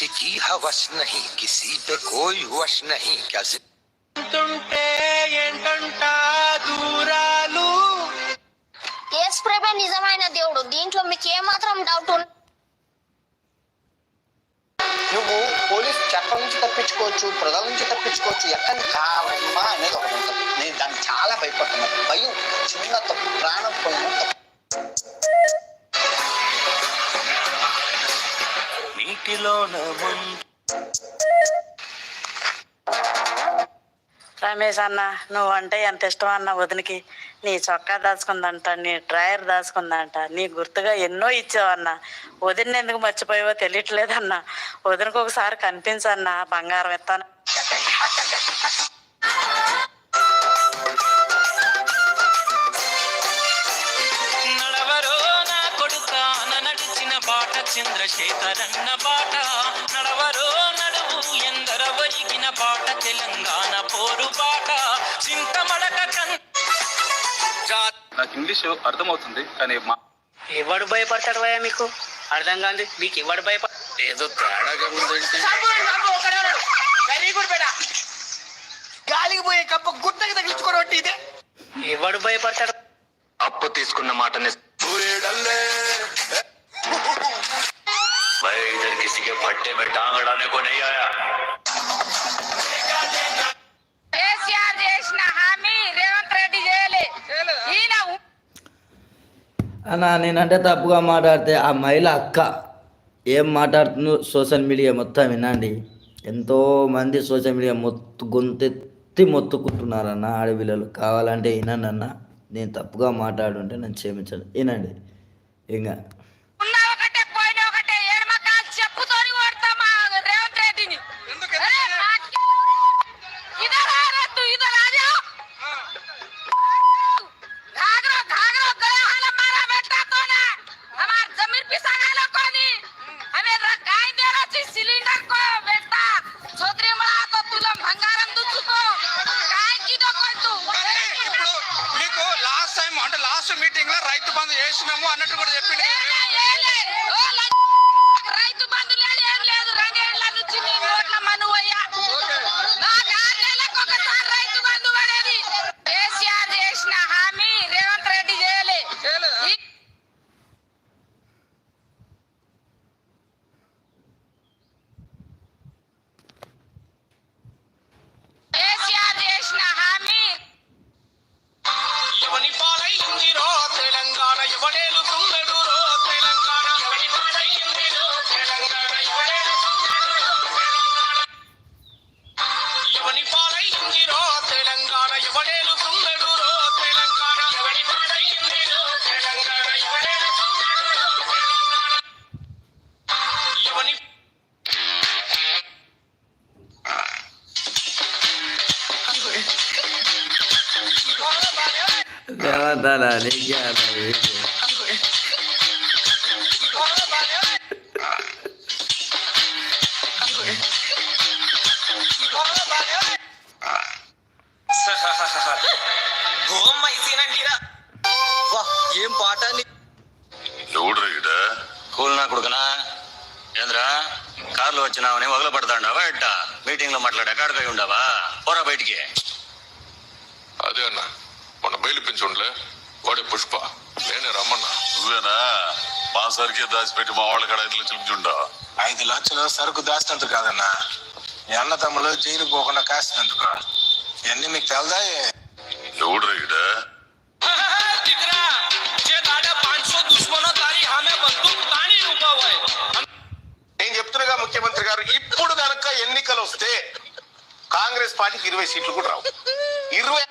किसी की हवस नहीं किसी पे कोई वश नहीं क्या जिंदगी తుంటే ఏంటంట దూరాలు యేసు ప్రభే నిజమైన దేవుడు దీంట్లో మీకు ఏమాత్రం డౌట్ ఉన్- నువ్వు పోలీస్ చట్టం నుంచి తప్పించుకోవచ్చు ప్రజల నుంచి తప్పించుకోవచ్చు ఎక్కడి కావమ్మా అనేది ఒకటి ఉంటుంది నేను దానికి చాలా భయపడుతున్నాను భయం చిన్న తప్పు ప్రాణం పోయిన తప్పు రమేష్ అన్న నువ్వంటే ఎంత ఇష్టం అన్న వదినికి నీ చొక్కా దాచుకుందంట నీ డ్రాయర్ దాచుకుందంట నీ గుర్తుగా ఎన్నో ఇచ్చావన్న వదిన ఎందుకు మర్చిపోయావో తెలియట్లేదన్న వదినకు ఒకసారి కనిపించన్న బంగారం ఇస్తాను నడవరో నాకు ఇంగ్లీష్ అర్థమవుతుంది కానీ మా ఎవడు భయపడతాడు భయ మీకు అర్థం కాదు మీకు ఎవడు భయపడ ఏదో తేడాగా ఉందంటే గాలికి పోయే కప్ప గుట్టకి తగిలించుకోవడం ఇదే ఎవడు భయపడతాడు అప్పు తీసుకున్న మాటని मैं इधर किसी के भट्टे में टांग अड़ाने को नहीं आया అన్న నేనంటే తప్పుగా మాట్లాడితే ఆ మహిళ అక్క ఏం మాట్లాడుతుందో సోషల్ మీడియా మొత్తం వినండి. ఎంతో మంది సోషల్ మీడియా మొత్తు గొంతెత్తి మొత్తుకుంటున్నారన్న ఆడపిల్లలు. కావాలంటే వినండి అన్న. నేను తప్పుగా మాట్లాడుంటే నన్ను క్షమించండి. వినండి. ఇంకా అన్నట్టు కూడా చెప్పింది దేవతల నిజాల వీడియో. ఏం పాట ఎవడు ఈడ కూలినా కొడుకునా ఏంద్రా కార్లు వచ్చినావని వగల పడతాండావా ఎట్ట మీటింగ్ లో మాట్లాడా కాడకై ఉండవా పోరా బయటికి అదే అన్న మన బయలు పెంచుండలే. వాడే పుష్ప. నేనే రమ్మన్నా నువ్వేనా? మా సరికే దాచిపెట్టి మా వాళ్ళ కాడ ఐదు లక్షలు ఇచ్చుండా ఐదు లక్షలు సరుకు దాచినందుకు కాదన్నా. మీ అన్న తమ్ముళ్ళు జైలు పోకుండా కాసినందుకు. ఇవన్నీ మీకు తెలదా ఎవడు నేను చెప్తున్నాగా ముఖ్యమంత్రి గారు ఇప్పుడు కనుక ఎన్నికలు వస్తే కాంగ్రెస్ పార్టీకి ఇరవై సీట్లు కూడా రావు. ఇరవై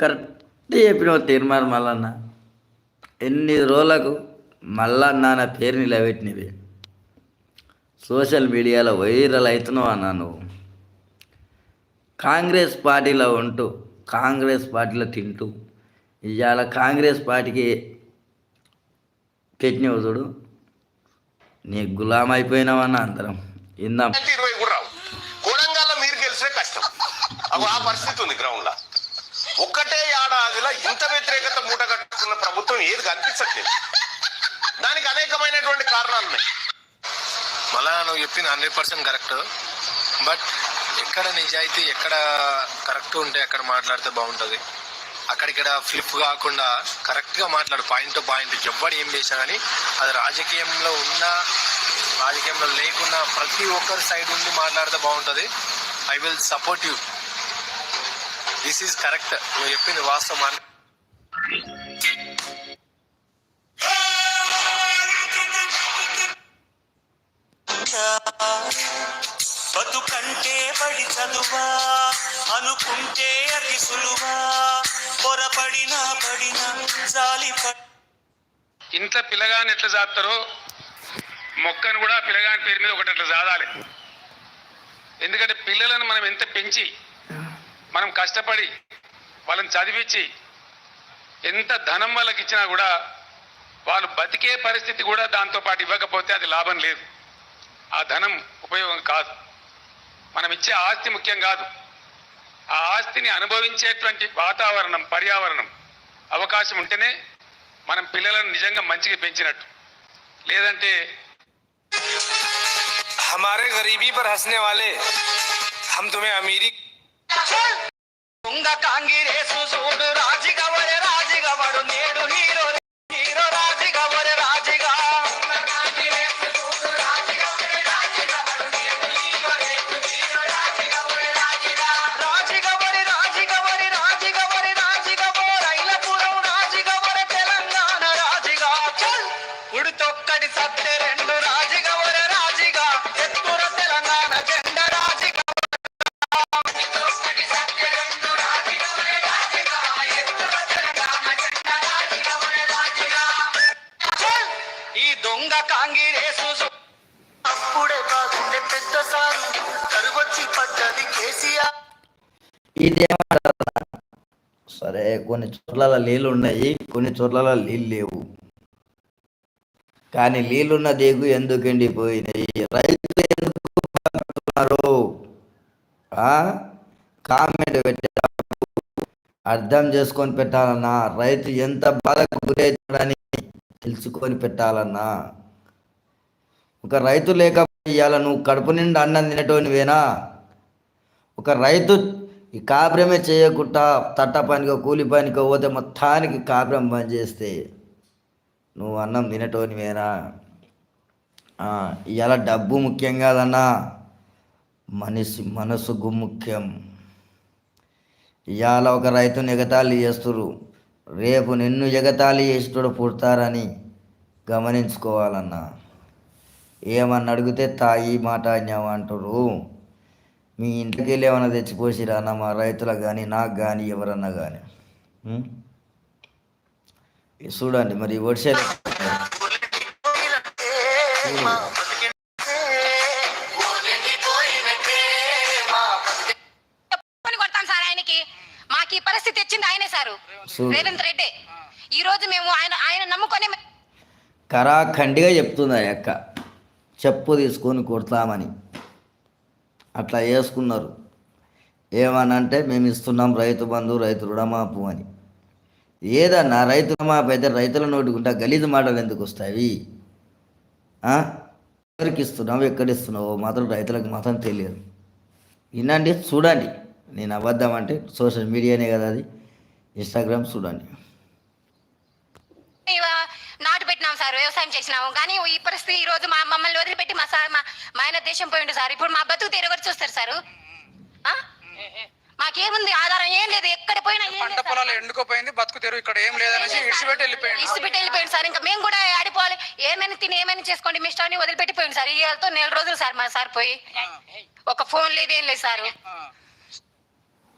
కరెక్ట్ చెప్పినావు తీర్మానం మల్లన్న. ఎన్ని రోజులకు మల్లన్న నా పేరు నిలబెట్టినవి. సోషల్ మీడియాలో వైరల్ అవుతున్నావు అన్నా నువ్వు. కాంగ్రెస్ పార్టీలో ఉంటూ కాంగ్రెస్ పార్టీలో తింటూ ఇవాళ కాంగ్రెస్ పార్టీకి పెట్టినవు చూడు. నీ గులాం అయిపోయినావన్న అందరం. ఇందాం. ఇరవై కూడా రావు. మీరు గెలిచినా కష్టం. ఆ పరిస్థితి ఉంది గ్రౌండ్లో ఒక్కటే ఏడాదిలో ఇంత వ్యతిరేకత మూట కట్టుకున్న ప్రభుత్వం ఏది కనిపించట్లేదు. దానికి అనేకమైనటువంటి కారణాలు ఉన్నాయి. మళ్ళా నువ్వు చెప్పింది హండ్రెడ్ పర్సెంట్ కరెక్ట్. బట్ ఎక్కడ నిజాయితీ ఎక్కడ కరెక్ట్ ఉంటే అక్కడ మాట్లాడితే బాగుంటుంది. అక్కడిక్కడ ఫ్లిప్ కాకుండా కరెక్ట్గా మాట్లాడు. Point to point. ఎవ్వడు ఏం చేసినా కానీ అది రాజకీయంలో ఉన్నా రాజకీయంలో లేకున్నా ప్రతి ఒక్కరి సైడ్ ఉండి మాట్లాడితే బాగుంటుంది. I will support you. This is correct నువ్వు చెప్పింది వాస్తవం బతుకంటే బడి చదువా అనుకుంటే అతి సులువా పొరపడిన పడిన జాలి ఇంట్లో పిల్లగాని ఎట్లా జాతారో మొక్కను కూడా పిల్లగాని పేరు మీద ఒకటి అట్లా జాదాలి. ఎందుకంటే పిల్లలను మనం ఎంత పెంచి మనం కష్టపడి వాళ్ళని చదివించి ఎంత ధనం వాళ్ళకి ఇచ్చినా కూడా వాళ్ళు బతికే పరిస్థితి కూడా దాంతో పాటు ఇవ్వకపోతే అది లాభం లేదు ఆ ధనం ఉపయోగం కాదు మనం ఇచ్చే ఆస్తి ముఖ్యం కాదు ఆ ఆస్తిని అనుభవించేటువంటి వాతావరణం పర్యావరణం అవకాశం ఉంటేనే మనం పిల్లలను నిజంగా మంచిగా పెంచినట్టు లేదంటే हमारे गरीबी पर हंसने वाले हम तुम्हें अमीरी దొంగ కాంగిరేసు చూడు రాజిగా వరే నేడు హీరో కాంగిరేసు అప్పుడే బాగుండే పెద్ద సారు. కరువచ్చి పడ్డది కేసీఆర్. ఇదేమంటారా సరే కొన్ని చోట్ల నీళ్ళు ఉన్నాయి కొన్ని చోట్ల నీళ్ళు లేవు. కానీ నీళ్ళున్న దేగు ఎందుకు ఎండిపోయినాయి? రైతులు ఎందుకు బాధపడుతున్నారు? కామెంట్ పెట్టారు అర్థం చేసుకొని పెట్టాలన్నా రైతు ఎంత బాధకు గురవుతాడని తెలుసుకొని పెట్టాలన్నా. ఒక రైతు లేకపోతే ఇవాళ నువ్వు కడుపు నిండా అన్నం తినటోనివేనా? ఒక రైతు ఈ కాపురమే చేయకుండా తట్ట పనికో కూలి పనికో పోతే మొత్తానికి కాపురం పని చేస్తే నువ్వు అన్నం తినటోనివేనా? ఇవాళ డబ్బు ముఖ్యం కాదన్నా మనిషి మనసుకు ముఖ్యం. ఇవాళ ఒక రైతుని ఎగతాళి చేస్తురు రేపు నిన్ను ఎగతాళి చేసేటోడు పుడతారని గమనించుకోవాలన్నా. ఏమన్నా అడిగితే తాయి మాట అన్యావు అంటారు మీ ఇంటికి వెళ్ళి ఏమైనా తెచ్చిపోసిరా అన్న మా రైతులకు కానీ నాకు కానీ ఎవరన్నా కానీ చూడండి మరి వర్షాలు మాకు ఈ పరిస్థితి ఆయనే సారు చూడు. రేవంత్ రెడ్డి ఈ రోజు మేము ఆయన ఆయన నమ్ముకొని కరాఖండిగా చెప్తుంది ఆ అక్క. చెప్పు తీసుకొని కొడతామని. అట్లా వేసుకున్నారు ఏమనంటే మేము ఇస్తున్నాం రైతు బంధు రైతు రుణమాపు అని. ఏదన్నా రైతు రుణమాపు అయితే రైతుల నోటికుంటా గలీజు మాటలు ఎందుకు వస్తాయి? ఎవరికి ఇస్తున్నావు? ఎక్కడ ఇస్తున్నావు? మాత్రం రైతులకు మాత్రం తెలియదు. వినండి చూడండి. నేను అబద్ధం అంటే సోషల్ మీడియానే కదా అది. ఇన్స్టాగ్రామ్ చూడండి. పెట్టినాం సార్ వ్యవసాయం చేసినాము. కానీ ఈ పరిస్థితి ఈ రోజు మా మమ్మల్ని వదిలిపెట్టి మా సార్ మా ఆయన దేశం పోయిండు సార్. ఇప్పుడు మా బతుకు తెరవరు చూస్తారు సార్. ఆ? మాకేముంది ఆధారం ఏం లేదు. ఎక్కడ పోయినా పంట. పొలాలు ఎండుకోపోయింది బతుకు తెరువు ఇక్కడ ఏం లేదనేసి ఇడిచిపెట్టి వెళ్ళిపోయింది ఇసుపెట్టి వెళ్ళిపోయింది సార్. ఇంకా మేము కూడా ఆడిపోవాలి. ఏమైనా తిని ఏమైనా చేసుకోండి. మీ ఇష్టాన్ని వదిలిపెట్టిపోయింది సార్. ఇవాళతో నెల రోజులు సార్ మా సార్ పోయి. ఒక ఫోన్ లేదు ఏం లేదు సార్.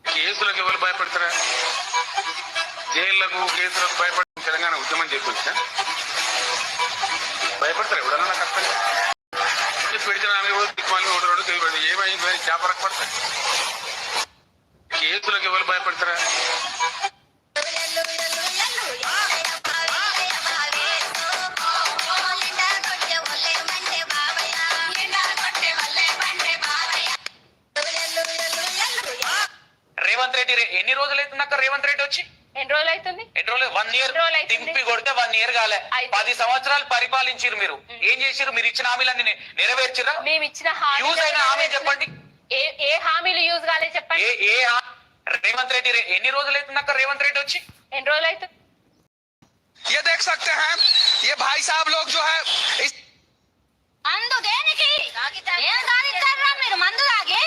కేసులకు ఎవరు భయపడతారా? జైళ్ళకు కేసులకు భయపడి తెలంగాణ ఉద్యమం చేయకొచ్చా భయపడతారు ఎవడన్నా నాకు అర్థం కాదు. పెడితే ఆమె కూడా దిక్కుమాలి ఒకటి రెండు తెలియదు. ఏమైంది చేపరకు కేసులకు ఎవరు భయపడతారా? రేవంత్ రెడ్డి ఎన్ని రోజులు అవుతుందక్క రేవంత్ రెడ్డి వచ్చి? ఎన్ని రోజులు అవుతుంది ఎన్ని రోజులు వన్ ఇయర్ ఎన్ని రోజులు అవుతుంది? దింపి కొడితే వన్ ఇయర్ కాలే అయితే. పది సంవత్సరాలు పరిపాలించారు మీరు ఏం చేసిరు మీరు ఇచ్చిన హామీలన్నీ నె- నెరవేర్చిరా మేము ఇచ్చిన హామీ యూజ్ అయిన హామీ చెప్పండి ఏ ఏ హామీలు యూజ్ కాలేదు చెప్పండి ఏ ఏ హా- రేవంత్ రెడ్డి రే- ఎన్ని రోజులు అవుతుంది అక్క రేవంత్ రెడ్డి వచ్చి ఎన్ని రోజులు అవుతుంది ये देख सकते हैं ये भाई साहब लोग जो है इस అందు దేనికి ఏం సాధించారా మీరు మందు తాగి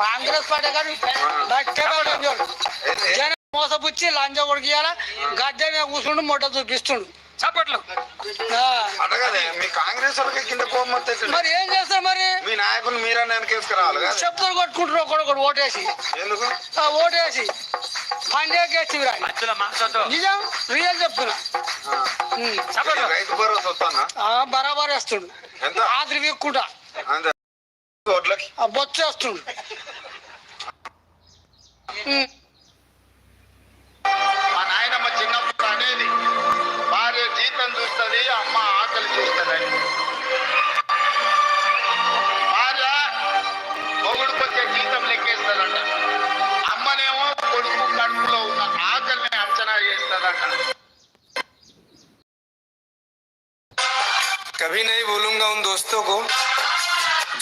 కాంగ్రెస్ పార్టీ కానీ బట్టే వాళ్ళు అండి ఏంది? జనం మోసపుచ్చి లంచ కొడుకు గద్దె మీద కూర్చుండు మొట్ట చూపిస్తుండు. చప్పట్లు. ఆ. అట్టగాదే మీ కాంగ్రెస్ వాళ్ళకి కింద కోమత్తే మరి ఏం చేస్తారు మరి? మీ నాయకులు మీరన్నా వెనకేసుకురావాలి చెప్పులు కొట్టుకుంటారు ఒకడొకడు ఓటేసి. ఎందుకు? ఆ ఓటేసి. పండేకేసి నిజం? రియల్ చెప్తున్నా. ఆ. ఉమ్. చప్పట్లు రైతు భరోసా వస్తానా? ఆ, బరాబర్ వేస్తుండు. ఎంత? ఆదిరి విక్కుంటా. బొచ్చు వేస్తుండు.